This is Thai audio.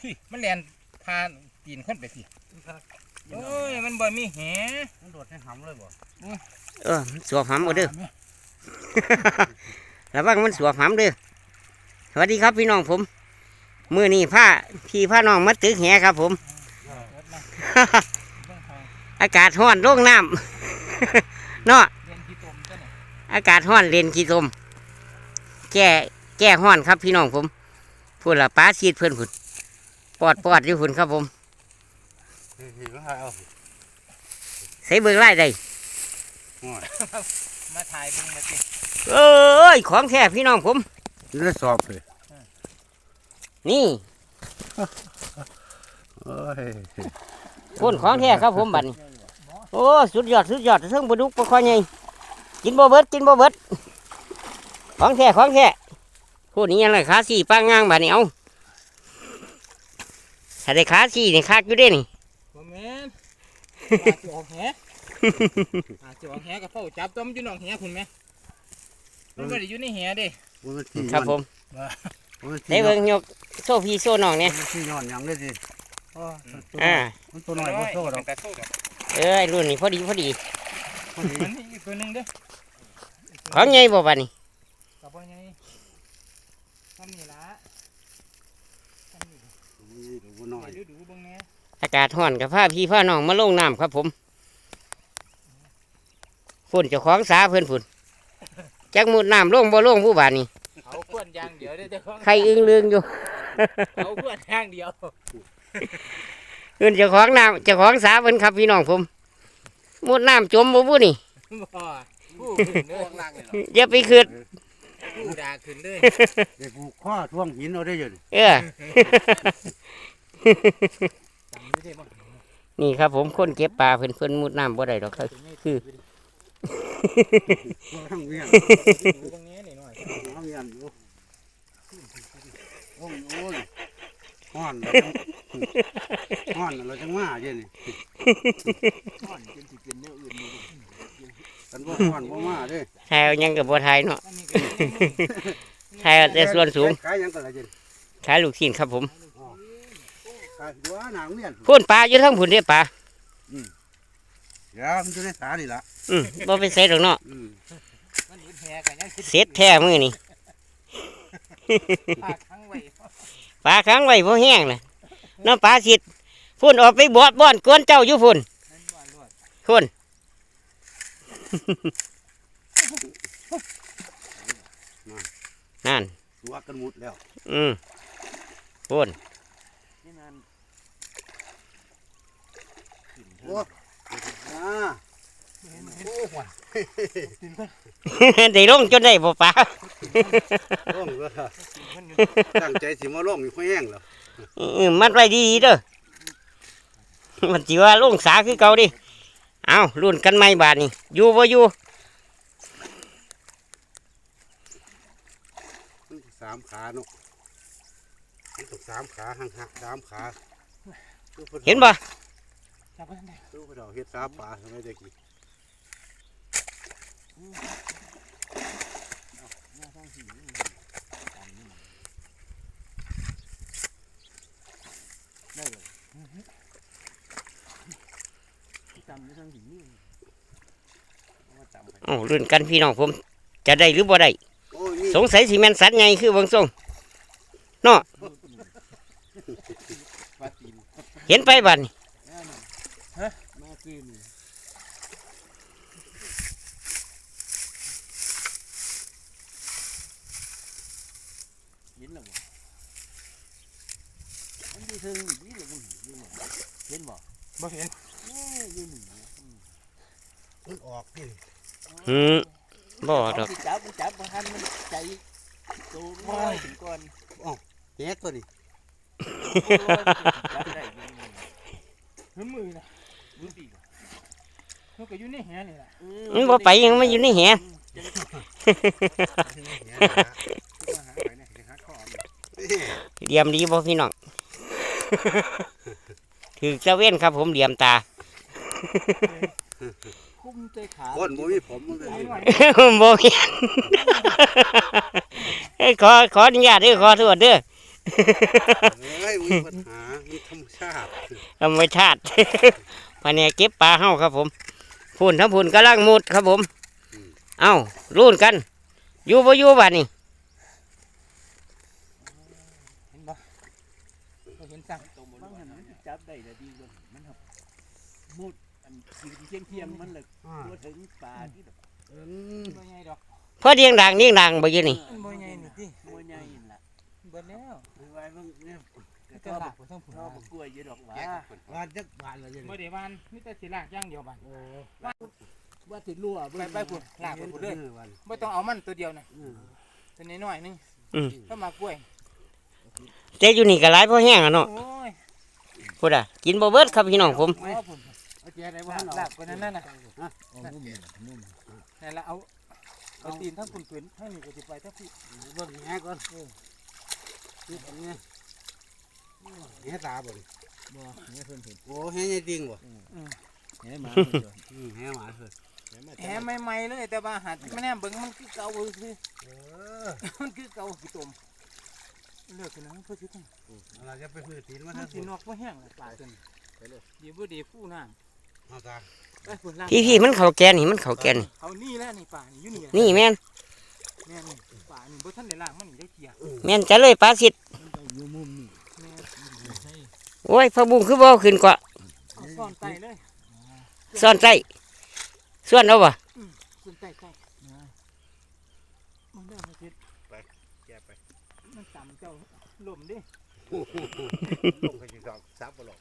พี่มันแลนพาตีนขึ้นไปพี่โอ้ยมันบ่มีแหมันโดดให้หำเลยบ่เออมันสวบหำเอาเด้อระวังมันสวบหำเด้อสวัสดีครับพี่น้องผมมือนี้ผ้าพี่ผ้าน้องมาตึกแหครับ ผม อากาศร้อนโร่งน้ำเนาะเรียนที่ตมจ้ะเนี่ยอากาศร้อนเรียนขี้ตม แก้แก้ร้อนครับพี่น้องผมพูดละป้าชีดเพื่อนผุน ปอดปอดอยู่ผุนครับผมเฮ้ยมาถ่ายเอาใส่เบิ่งไล่ได้มาถ่ายเบิ่งมาสิเอ้ยของแท้พี่น้องผมได้สอบเลยนี่เอ้ยพ่นของแท้ครับผมบัดนี้โอ้สุดยอดสุดยอดเทิงบดุกปลาคอใหญ่กินบ่เบิดกินบ่เบิดของแท้ของแท้พูดนี้ยังไงขาสี่ป้างงางบัดนี้เอา ถ้าได้ขาสี่นี่คักอยู่เด้นี่บ่แม่นอาจจะออกแหอาจจะออกแหกับเฝ้าจับตัวมันอยู่นอกแหคุณแม่มันบ่ได้อยู่ในแหเด้มันเป็นที่ครับผมมันเป็นได้ที่เบิ่งยกโซ่พี่โซ่น้องเนี่ยมันที่ย้อนหยังเลยสิอ่ามันตัวน้อยบ่โตดอกแต่โซ่ดอกเอ้ยรุ่นนี้พอดีพอดีมันนี่มันมีอีกตัวหนึงเด้อของใหญ่บ่บัดนี้กับบ่ไงทำนี่ล่ะทำนี่ ตัวน้อยดูดูเบิ่งแหน่อากาศร้อนกับผ้าพี่ผ้าน้องมาลงน้ำครับผมฝุ่นเจ้าของสาเพื่อนฝุ่นจักมุดน้ำลงบ่ลงผู้บาดนี้เขาขวนอย่างเดียวเด้อเจ้าของใครอึ้งเลืองอยู่เขาขวนอย่างเดียวเพื่อนเจ้าของน้ำเจ้าของสาเพิ่นครับพี่น้องผมมุดน้ำจมบ่บุนี่บ่ผู้ขึ้นเด้ออย่าไปคืด ผู้ด่าขึ้นเลยเด็กผูกข้อท่วงหินเอาได้อยู่นี่เออ จำอยู่เด้บ่นี่ครับผมคนเก็บปลาเพิ่นเพิ่นมุดน้ำบ่ได้ดอกครับคือตัวทั้งเวียนดูเบิ่งแหน่นี่หน่อยทั้งเวียนอยู่โอ้ยโอ้ยฮ้อนฮ้อนเราจังมาเย็นนี่ก่อนจนสิเป็นแนวอื่นอยู่กัน บ่ฮ้อนบ่มาเด้ทายเอาหยังกับบ่ทายเนาะอันนี้ก็ทายเอาแต่ส่วนสูงขายหยังก็ละเย็นทายลูกชิ้นครับผมขายตัวหนังเวียนพ่นปลาอยู่ทั้งผุนเด้ปลาเดี๋ยวมันอยู่ในสานี่ล่ะอืมบ่ไปใส่ดอกเนาะอืมมันอื่นแหกันยังคิดเสร็จแท้มื้อนี้ปากทั้งไว้ปลาค้างไว้บ่แห้งน่ะน้ำปลาสิดพุ่นออกไปบอดบ่อนกวนเจ้าอยู่พุ่นนั่นบ่รวดพุ่น นั่นตัวกันหมดแล้ว อืมพุ่นนี่นั่นโอ้อ่าโอ้โหได้ลงจนได้บ่ปลาล่องก็มันอยู่ตั้งใจสิมาล่องอยู่ค่อยแห้งแล้วอืมมัดไว้ดีๆเด้อมันสิว่าลงสาคือเก่าดิ เอารุ่นกันใหม่บาดนี้อยู่บ่อยู่มันสามขาเนาะมันต้องสามขาห่างหักสามขาเห็นบ่จับไว้ทางใดตู้กระดอกเฮ็ดสาปลาทำไมตะกี้จำไว้ทางหินนี่ว่าจำไป เอารุ่นกันพี่น้องผม จะได้หรือบ่ได้โอ้ยนี่สงสัยสิแม่นสัตว์ใหญ่คือเบางทรงปลาตีนเห็นไปบัดนี้ฮะมาซื้อนี่เห็นแล้วบ่มันอยู่เทิงนี่แหละมึงเห็นบ่เห็นบ่บ่เห็นเอ้ยอยู่นี่มันออกนี่หืมบ่ดอกสิจับมันจับบ่ทันมันใจโตน้อยถึงก่อนแหกตัวนี้จับได้อยู่มือนะมือปีกมันก็อยู่ในแหนี่ล่ะมันบ่ไปยังมันอยู่ในแหแหกนะมาหาไปเนี่ยหาข้อมันเหลี่ยมดีบ่พี่น้องถือเจ้าเว้นครับผมเหลี่ยมตา คุ้มใจขาคนบ่มีผมมันเลยบ่เห็นเอ้ยขอขออนุญาตเด้อขอโทษเด้อเฮ้ยมีปัญหามีธรรมชาติธรรมชาติภายในเก็บปลาเฮาครับผมพุ่นทั้งพุ่นกำลังมุดครับผม เอ้ารุ่นกัน อยู่บ่อยู่บ้านนี่ เห็นบ่บ่เห็นสั่ง บางหันมันสิจับได้ละดีกว่ามันครับมุดอันสี เทียงเทียงๆมันเลยอ่าตัวถึงปลาที่แบบอืมบ่ใหญ่ดอกพอเดียงดังเดียงดังบ่อยู่นี่มันบ่ใหญ่นี่ติมวยใหญ่นั่นล่ะเบิดแล้วไว้บางเนี่ยกระก็ทลาบกไปทั้งผุนรอบกล้วยอยู่ดอกหว่าแยกกับคนว่าจักบาทละเดี๋ยวบ่นี้ได้วานมีแต่สิลากอย่างเดียวบัดว่าติดรั่วไปไปพุ่นลากไปพุ่นเลยออวันบ่ต้องเอามันตัวเดียวนะอืมตัวน้อยๆนึงอืมถ้ามากล้วยแต่อยู่นี่ก็หลายพอแห้งอะเนาะโอ้ยพูดอะกินบ่เบิดครับพี่น้องผม เอาพุ่นเอาแจได้ลาว่ากลากไปนั่นน่ะเอานุ่มเนี่ยนุ่มนั่นละเอาเอาตีนทั้งพุ่นขึ้นทั้งนี้ก็สิไปทั้งพี่เบิ่งแหก่อนเออนี่อันนี้แหตาบ่ดิบ่เนี่ยเพิ่นเพิ่นโอ้แหใหญ่จริงบ่แหมาเพิ่นตัวอืมแหหมาเพิ่นแหใหม่ๆเลยแต่ว่าหัดมันแน่เบิ่งมันคือเก่าคือเออมันคือเก่ากี่ตมเลือกกันนะเพื่อสิทั้งเราจะไปพื้นตีนมามัทั้นงสินอกบ่แห้งละปลาตัวนี้ไปเลยดีบ่ดีฟูน้เอาตาำไป พุ่นล่างพี่พี่มันเขาแกนนี่มันเขาแกนนี่เอานี่แหละนี่ปลานี่อยู่นี่แหละนี่แม่นแม่นี่ปลานี่บ่ทันได้ล้างมันนี่ได้เกลียแม่นจะเลยปลาสิทธิ์มันต้องอยู่มุมนี่แม่ใช่โอ้ยพระบุ้งคือบ่เอาขึ้นกว่าเอาซ่อนไตเลยซ่อนใจส่วนเอาบ่ซ่อนไตไตมันได้มาสิแกไปมันต่ำเจ้าลมดิลงไปสิครับซับบ่หรอก